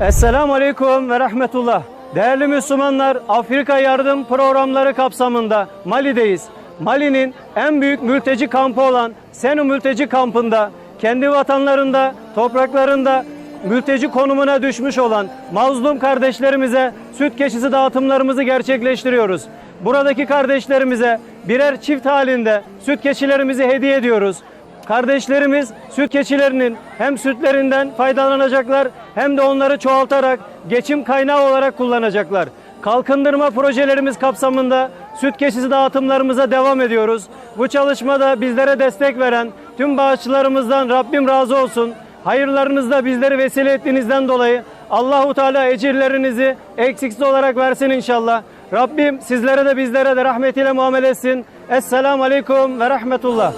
Esselamu Aleyküm ve Rahmetullah. Değerli Müslümanlar, Afrika Yardım Programları kapsamında Mali'deyiz. Mali'nin en büyük mülteci kampı olan Senu Mülteci Kampı'nda kendi vatanlarında, topraklarında mülteci konumuna düşmüş olan mazlum kardeşlerimize süt keçisi dağıtımlarımızı gerçekleştiriyoruz. Buradaki kardeşlerimize birer çift halinde süt keçilerimizi hediye ediyoruz. Kardeşlerimiz süt keçilerinin hem sütlerinden faydalanacaklar hem de onları çoğaltarak geçim kaynağı olarak kullanacaklar. Kalkındırma projelerimiz kapsamında süt keçisi dağıtımlarımıza devam ediyoruz. Bu çalışmada bizlere destek veren tüm bağışçılarımızdan Rabbim razı olsun. Hayırlarınızda bizleri vesile ettiğinizden dolayı Allahu Teala ecirlerinizi eksiksiz olarak versin inşallah. Rabbim sizlere de bizlere de rahmetiyle muamele etsin. Esselamu Aleyküm ve Rahmetullah.